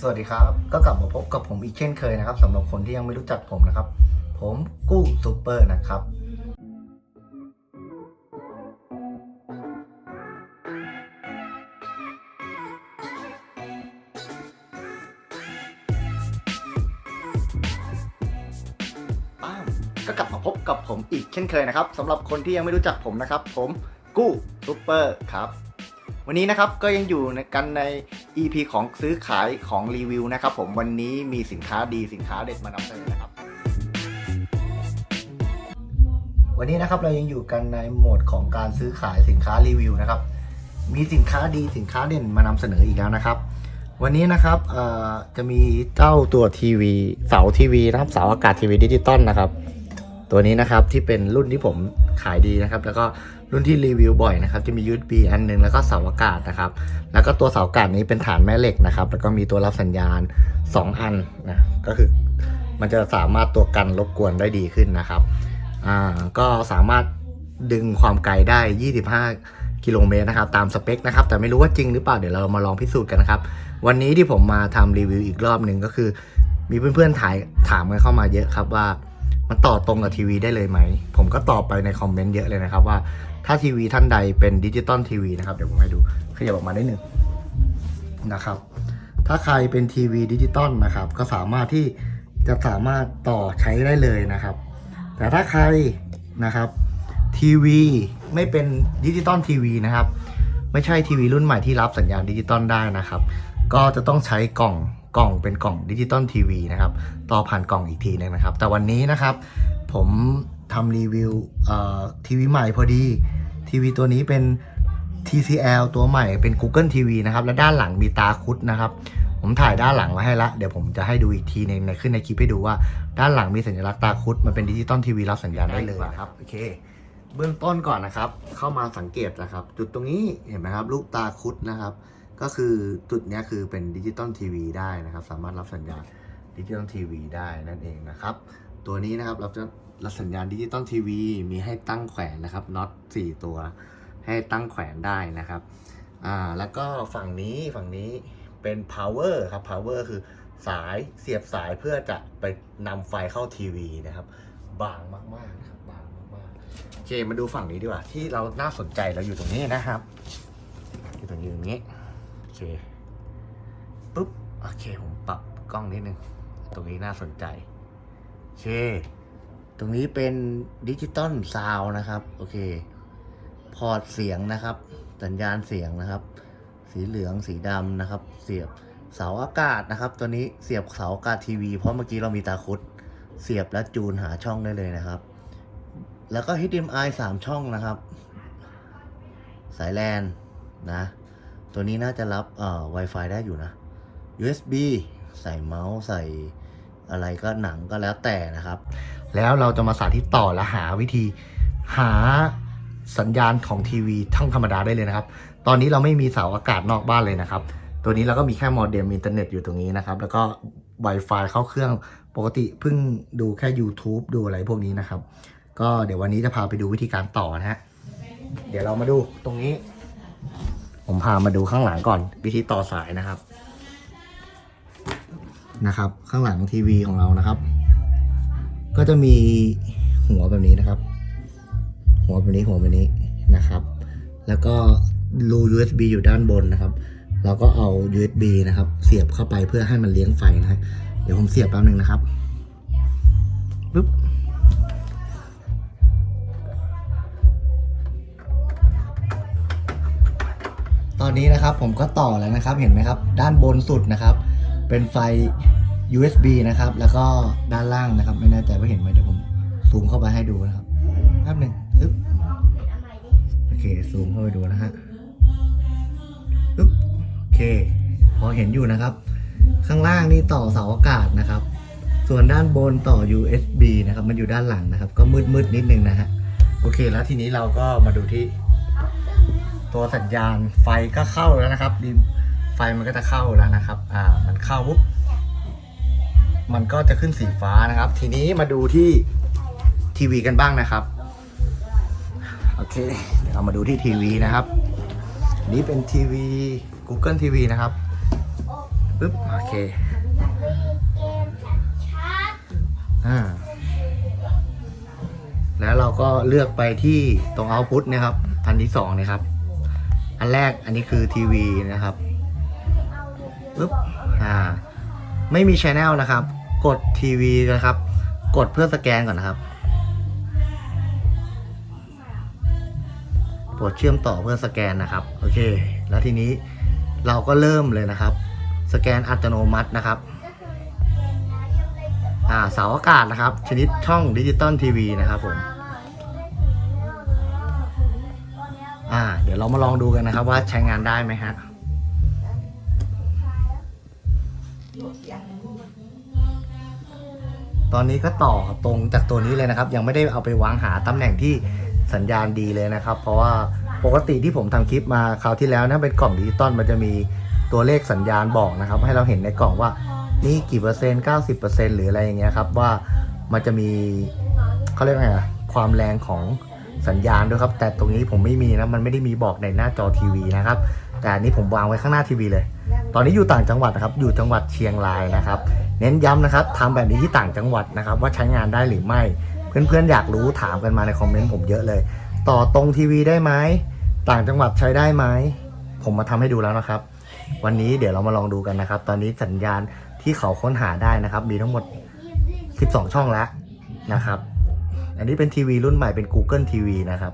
สวัสดีครับ ก็กลับมาพบกับผมอีกเช่นเคยนะครับสำหรับคนที่ยังไม่รู้จักผมนะครับ ผมกู้ซูเปอร์นะครับ ก็กลับมาพบกับผมอีกเช่นเคยนะครับสำหรับคนที่ยังไม่รู้จักผมนะครับ ผมกู้ซูเปอร์ครับ วันนี้นะครับก็ยังอยู่ในกันใน EP ของซื้อขายของรีวิวนะครับผมวันนี้มีสินค้าดีสินค้าเด็ดมานำเสนอนะครับ วันนี้นะครับเรายังอยู่กันในโหมดของการซื้อขายสินค้ารีวิวนะครับ มีสินค้าดีสินค้าเด่นมานำเสนออีกแล้วนะครับ วันนี้นะครับเอ่อจะมีเจ้าตัวทีวีเสาทีวีนะครับเสาอากาศทีวีดิจิตอลนะครับ ตัวนี้นะครับที่เป็นรุ่นที่ผมขายดีนะครับ แล้วก็รุ่นที่รีวิวบ่อยนะครับจะมี USB อันหนึงแล้วก็เสาอากาศนะครับ แล้วก็ตัวเสาอากาศนี้เป็นฐานแม่เหล็กนะครับ แล้วก็มีตัวรับสัญญาณ 2 อันนะก็คือมันจะสามารถตัวกันรบกวนได้ดีขึ้นนะครับอ่าก็สามารถดึงความไกลได้ 25 กิโลเมตรนะครับ ตามสเปคนะครับ แต่ไม่รู้ว่าจริงหรือเปล่าเดี๋ยวเรามาลองพิสูจน์กันนะครับ วันนี้ที่ผมมาทำรีวิวอีกรอบหนึ่งก็คือ มีเพื่อนๆถ่ายถามกันเข้ามาเยอะครับว่า มันต่อตรงกับทีวีได้เลยไหม ผมก็ตอบไปในคอมเมนต์เยอะเลยนะครับว่าถ้าทีวีท่านใดเป็นดิจิตอลทีวีนะครับเดี๋ยวผมให้ดูขยับออกมาได้หนึ่งนะครับ ถ้าใครเป็นทีวีดิจิตอลนะครับ ก็สามารถที่จะสามารถต่อใช้ได้เลยนะครับ แต่ถ้าใครนะครับทีวีไม่เป็นดิจิตอลทีวีนะครับ ไม่ใช่ทีวีรุ่นใหม่ที่รับสัญญาณดิจิตอลได้นะครับ ก็จะต้องใช้กล่อง กล่องเป็นกล่องดิจิตอลทีวีนะครับ ต่อผ่านกล่องอีกทีหนึงนะครับ แต่วันนี้นะครับ ผมทำรีวิวเอ่อทีวีใหม่พอดี ทีวีตัวนี้เป็น TCL ตัวใหม่เป็น Google TV นะครับ และด้านหลังมีตาคุดนะครับ ผมถ่ายด้านหลังมาให้ละ เดี๋ยวผมจะให้ดูอีกทีนึงในขึ้นในคลิปให้ดูว่าด้านหลังมีสัญลักษณ์ตาคุด มันเป็นดิจิตอลทีวีรับสัญญาณได้เลยครับ โอเค เบื้องต้นก่อนนะครับ เข้ามาสังเกตนะครับ จุดตรงนี้เห็นไหมครับ รูปตาคุดนะครับ ก็คือจุดนี้คือเป็นดิจิตอลทีวีได้นะครับ สามารถรับสัญญาณดิจิตอลทีวีได้นั่นเองนะครับ ตัวนี้นะครับเราจะรับสัญญาณดิจิตอลทีวีมีให้ตั้งแขวนนะครับน็อต4 ตัวให้ตั้งแขวนได้นะครับอ่าแล้วก็ฝั่งนี้ฝั่งนี้เป็น power ครับ power คือสายเสียบสายเพื่อจะไปนำไฟเข้าทีวีนะครับ บางมากๆนะครับบางมากๆโอเคมาดูฝั่งนี้ดีกว่า ที่เราน่าสนใจเราอยู่ตรงนี้นะครับอยู่ตรงนี้ตรงนี้ เคปุ๊บโอเคผมปรับกล้องนิดนึง ตรงนี้น่าสนใจโอเค ตรงนี้เป็นดิจิตอลซาวนะครับ โอเค พอร์ตเสียงนะครับ สัญญาณเสียงนะครับ สีเหลืองสีดำนะครับ เสียบเสาอากาศนะครับ ตัวนี้เสียบเสาอากาศทีวี เพราะเมื่อกี้เรามีตาคุด เสียบและจูนหาช่องได้เลยนะครับ แล้วก็ HDMI 3 ช่องนะครับ สายแลนนะ ตัวนี้น่าจะรับเอ่อ Wi-Fi ได้อยู่นะ USB ใส่เมาส์ใส่อะไรก็หนังก็แล้วแต่นะครับ แล้วเราจะมาสาธิตต่อและหาวิธีหาสัญญาณของทีวีทั้งธรรมดาได้เลยนะครับ ตอนนี้เราไม่มีเสาอากาศนอกบ้านเลยนะครับ ตัวนี้เราก็มีแค่โมเด็มอินเทอร์เน็ตอยู่ตรงนี้นะครับ แล้วก็ Wi-Fi เข้าเครื่องปกติเพิ่งดูแค่ YouTube ดูอะไรพวกนี้นะครับ ก็เดี๋ยววันนี้จะพาไปดูวิธีการต่อนะฮะ เดี๋ยวเรามาดูตรงนี้ ผมพามาดูข้างหลังก่อน วิธีต่อสายนะครับ นะครับ ข้างหลังทีวีของเรานะครับ ก็จะมีหัวแบบนี้นะครับ หัวแบบนี้หัวแบบนี้นะครับ แล้วก็รู USB อยู่ด้านบนนะครับ เราก็เอา USB นะครับ เสียบเข้าไปเพื่อให้มันเลี้ยงไฟนะเดี๋ยวผมเสียบแป๊บหนึ่งนะครับปึ๊บ อนนี้นะครับผมก็ต่อแล้วนะครับเห็นไหมครับ ด้านบนสุดนะครับ เป็นไฟ USB นะครับ แล้วก็ด้านล่างนะครับ ไม่แน่ใจว่าเห็นไหมเดี๋ยวผมซูมเข้าไปให้ดูนะครับแป๊บหนึ่งปึ๊บโอเคซูมเข้าไปดูนะฮะปึ๊บโอเค พอเห็นอยู่นะครับ ข้างล่างนี่ต่อเสาอากาศนะครับ ส่วนด้านบนต่อ USB นะครับ มันอยู่ด้านหลังนะครับ ก็มืดมืดๆนิดนึงนะฮะโอเคแล้วทีนี้เราก็มาดูที่ ตัวสัญญาณไฟก็เข้าแล้วนะครับดิมไฟมันก็จะเข้าแล้วนะครับ อ่า มันเข้าปุ๊บ มันก็จะขึ้นสีฟ้านะครับ ทีนี้มาดูที่ทีวีกันบ้างนะครับ โอเค เดี๋ยวเรามาดูที่ทีวีนะครับ นี่เป็นทีวี Google TV นะครับ ปึ๊บ โอเค อ่า แล้วเราก็เลือกไปที่ตรงเอาพุ t นะครับ อันที่สองนะครับ อันแรกอันนี้คือทีวีนะครับปึ๊บอ่าไม่มีช anel นะครับ กดทีวีนะครับ กดเพื่อสแกนก่อนนะครับโปรดเชื่อมต่อเพื่อสแกนนะครับ โอเค แล้วทีนี้เราก็เริ่มเลยนะครับ สแกนอัตโนมัตินะครับอ่าเสาอากาศนะครับ ชนิดช่องดิจิตอลทีวีนะครับผม อ่า เดี๋ยวเรามาลองดูกันนะครับ ว่าใช้งานได้ไหมฮะตอนนี้ก็ต่อตรงจากตัวนี้เลยนะครับ ยังไม่ได้เอาไปวางหาตำแหน่งที่สัญญาณดีเลยนะครับ เพราะว่าปกติที่ผมทำคลิปมาคราวที่แล้วนะเป็นกล่องดิจิตอลมันจะมีตัวเลขสัญญาณบอกนะครับ ให้เราเห็นในกล่องว่านี่กี่เปอร์เซ็นต์90เปอร์เซ็นต์หรืออะไรอย่างเงี้ยครับว่ามันจะมีเขาเรียกไงอะความแรงของ สัญญาณด้วยครับ แต่ตรงนี้ผมไม่มีนะมันไม่ได้มีบอกในหน้าจอทีวีนะครับ แต่อันนี้ผมวางไว้ข้างหน้าทีวีเลย ตอนนี้อยู่ต่างจังหวัดนะครับ อยู่จังหวัดเชียงรายนะครับ เน้นย้ำนะครับทำแบบนี้ที่ต่างจังหวัดนะครับ ว่าใช้งานได้หรือไม่ เพื่อนๆอยากรู้ถามกันมาในคอมเมนต์ผมเยอะเลย ต่อตรงทีวีได้ไหมต่างจังหวัดใช้ได้ไหมผมมาทำให้ดูแล้วนะครับ วันนี้เดี๋ยวเรามาลองดูกันนะครับ ตอนนี้สัญญาณที่เขาค้นหาได้นะครับ มีทั้งหมด 12 ช่องแล้วนะครับ อันนี้เป็นทีวีรุ่นใหม่เป็น Google TV นะครับ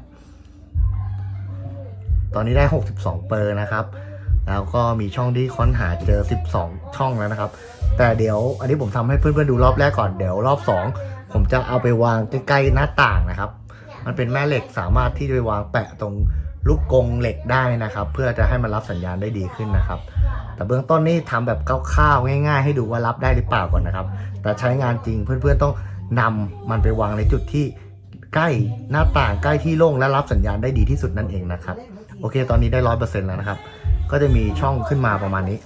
ตอนนี้ได้ 62 เปอร์นะครับ แล้วก็มีช่องที่ค้นหาเจอ 12 ช่องแล้วนะครับ แต่เดี๋ยวอันนี้ผมทำให้เพื่อนๆดูรอบแรกก่อนเดี๋ยวรอบ 2 ผมจะเอาไปวางใกล้ๆหน้าต่างนะครับ มันเป็นแม่เหล็กสามารถที่จะไปวางแปะตรงลูกกงเหล็กได้นะครับ เพื่อจะให้มันรับสัญญาณได้ดีขึ้นนะครับ แต่เบื้องต้นนี่ทำแบบคร่าวๆง่าย ๆ ให้ดูว่ารับได้หรือเปล่าก่อนนะครับ แต่ใช้งานจริงเพื่อนๆต้อง นำมันไปวางในจุดที่ใกล้หน้าต่างใกล้ที่โล่งและรับสัญญาณได้ดีที่สุดนั่นเองนะครับ โอเค ตอนนี้ได้ร้อยเปอร์เซ็นต์แล้วนะครับ ก็จะมีช่องขึ้นมาประมาณนี้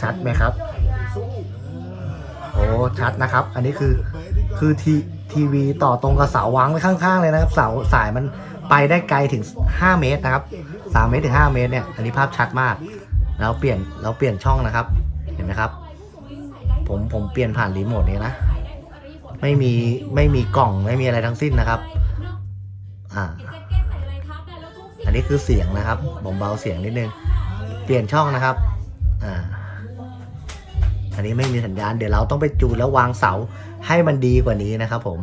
ชัดไหมครับโอ้ชัดนะครับ อันนี้คือคือทีทีวีต่อตรงกับเสาวางไว้ข้างๆเลยนะครับ เสาสายมันไปได้ไกลถึง 5 เมตรนะครับ 3 เมตรถึง 5 เมตรเนี่ย อันนี้ภาพชัดมากแล้วเปลี่ยนเราเปลี่ยนช่องนะครับ เห็นไหมครับ ผมผมเปลี่ยนผ่านรีโมทนี้นะ ไม่มีไม่มีกล่องไม่มีอะไรทั้งสิ้นนะครับ อ่า อันนี้คือเสียงนะครับผมเบาเสียงนิดนึง เปลี่ยนช่องนะครับ อ่า อันนี้ไม่มีสัญญาณ เดี๋ยวเราต้องไปจูนแล้ววางเสาให้มันดีกว่านี้นะครับ ผม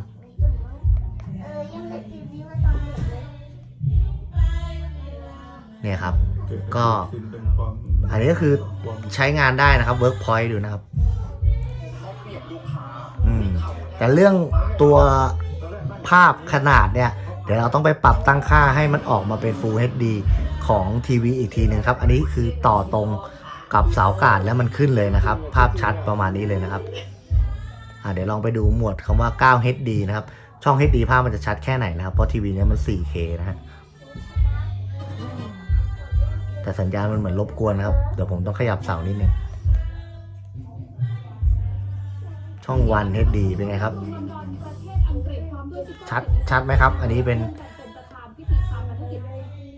เนี่ยครับ ก็อันนี้ก็คือใช้งานได้นะครับ Workpoint ดูนะครับ แต่เรื่องตัวภาพขนาดเนี่ย เดี๋ยวเราต้องไปปรับตั้งค่าให้มันออกมาเป็น Full HD ของทีวีอีกทีหนึงครับ อันนี้คือต่อตรงกับเสาอากาศแล้วมันขึ้นเลยนะครับ ภาพชัดประมาณนี้เลยนะครับเดี๋ยวลองไปดูหมวดคำว่า 9 HD นะครับ ช่อง HD ภาพมันจะชัดแค่ไหนนะครับ เพราะทีวีเนี้ยมัน 4K นะฮะ แต่สัญญาณมันเหมือนรบกวนนะครับ เดี๋ยวผมต้องขยับเสานิดนึง ช่องวัน HD เป็นไงครับ ชัดชัดไหมครับ อันนี้เป็น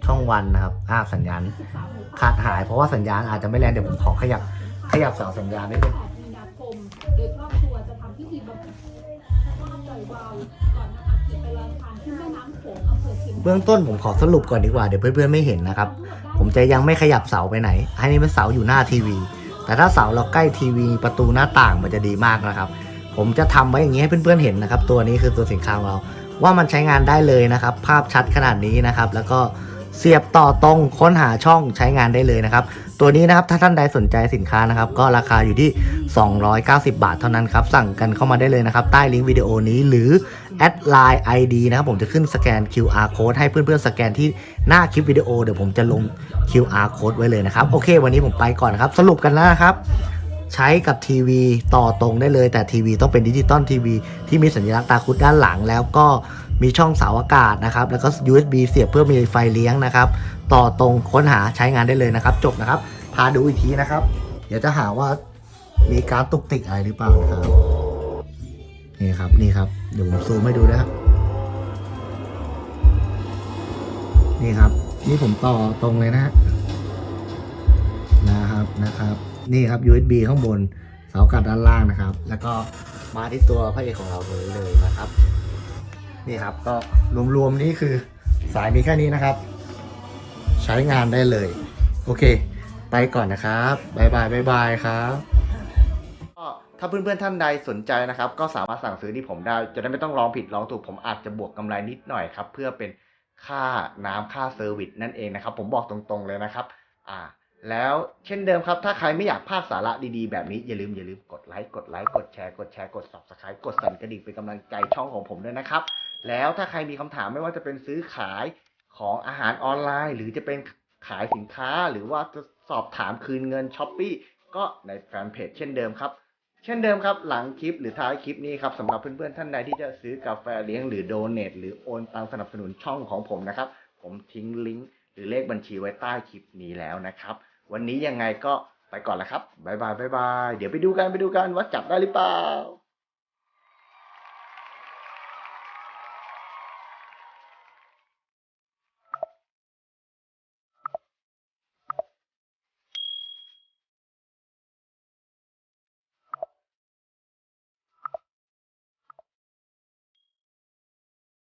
ช่องวันนะครับอ่าสัญญาณขาดหายเพราะว่าสัญญาณอาจจะไม่แรงเดี๋ยวผมขอขยับขยับเสาสัญญาณนิดนึงมีนาคมโดยครอบครัวจะทำพิธีบำเพ็ญพระปล่อยวาวก่อนนำอัฐิไม่น้ำโขงอำเภอเชียงเบื้องต้นผมขอสรุปก่อนดีกว่าเดี๋ยวเพื่อนๆไม่เห็นนะครับ ผมจะยังไม่ขยับเสาไปไหน ให้นี่เป็นเสาอยู่หน้าทีวี แต่ถ้าเสาเราใกล้ทีวีประตูหน้าต่างมันจะดีมากนะครับ ผมจะทำไว้อย่างนี้ให้เพื่อนๆเห็นนะครับ ตัวนี้คือตัวสินค้าของเราว่ามันใช้งานได้เลยนะครับ ภาพชัดขนาดนี้นะครับ แล้วก็เสียบต่อตรงค้นหาช่องใช้งานได้เลยนะครับ ตัวนี้นะครับถ้าท่านใดสนใจสินค้านะครับ ก็ราคาอยู่ที่ 290 บาทเท่านั้นครับ สั่งกันเข้ามาได้เลยนะครับ ใต้ลิงก์วิดีโอนี้หรือแอดไลน์ ID นะครับผมจะขึ้นสแกน QR code ให้เพื่อนๆสแกนที่หน้าคลิปวิดีโอเดี๋ยวผมจะลง QR code ไว้เลยนะครับโอเค วันนี้ผมไปก่อนนะครับ สรุปกันแล้วนะครับใช้กับทีวีต่อตรงได้เลย แต่ทีวีต้องเป็นดิจิตอลทีวีที่มีสัญลักษณ์ตาคุดด้านหลังแล้วก็ มีช่องเสาอากาศนะครับ แล้วก็ USB เสียบเพื่อมีไฟเลี้ยงนะครับ ต่อตรงค้นหาใช้งานได้เลยนะครับ จบนะครับ พาดูอีกทีนะครับ เดี๋ยวจะหาว่ามีการตุกติกอะไรหรือเปล่านะครับ นี่ครับ นี่ครับ เดี๋ยวผมซูมให้ดูนะครับ นี่ครับ นี่ผมต่อตรงเลยนะฮะนะครับนะครับ นี่ครับ USB ข้างบนเสากัดด้านล่างนะครับ แล้วก็มาที่ตัวพระเอกของเราตรงนี้เลยนะครับ นี่ครับก็รวมๆนี่คือสายมีแค่นี้นะครับ ใช้งานได้เลย โอเค ไปก่อนนะครับบายบายบายบายครับก็ถ้าเพื่อนๆท่านใดสนใจนะครับ ก็สามารถสั่งซื้อที่ผมได้ จะได้ไม่ต้องลองผิดลองถูกผมอาจจะบวกกำไรนิดหน่อยครับ เพื่อเป็นค่าน้ำค่าเซอร์วิสนั่นเองนะครับ ผมบอกตรงๆเลยนะครับ อ่า แล้วเช่นเดิมครับ ถ้าใครไม่อยากพลาดสาระดีๆ แบบนี้อย่าลืมอย่าลืมกดไลค์กดไลค์กดแชร์กดแชร์กด subscribe กดสั่นกระดิ่งเป็นกำลังใจช่องของผมด้วยนะครับ แล้วถ้าใครมีคำถามไม่ว่าจะเป็นซื้อขายของอาหารออนไลน์ หรือจะเป็นขายสินค้าหรือว่าจะสอบถามคืนเงินช้อปปีก็ในแฟนเพจเช่นเดิมครับ เช่นเดิมครับหลังคลิปหรือท้ายคลิปนี้ครับสำหรับเพื่อนๆท่านใดที่จะซื้อกาแฟเลี้ยงหรือโดเนทหรือโอนตังสนับสนุนช่องของผมนะครับ ผมทิ้งลิงก์หรือเลขบัญชีไว้ใต้คลิปนี้แล้วนะครับ วันนี้ยังไงก็ไปก่อนแล้วครับบายบายบายบายเดี๋ยวไปดูกันไปดูกันว่าจับได้หรือเปล่า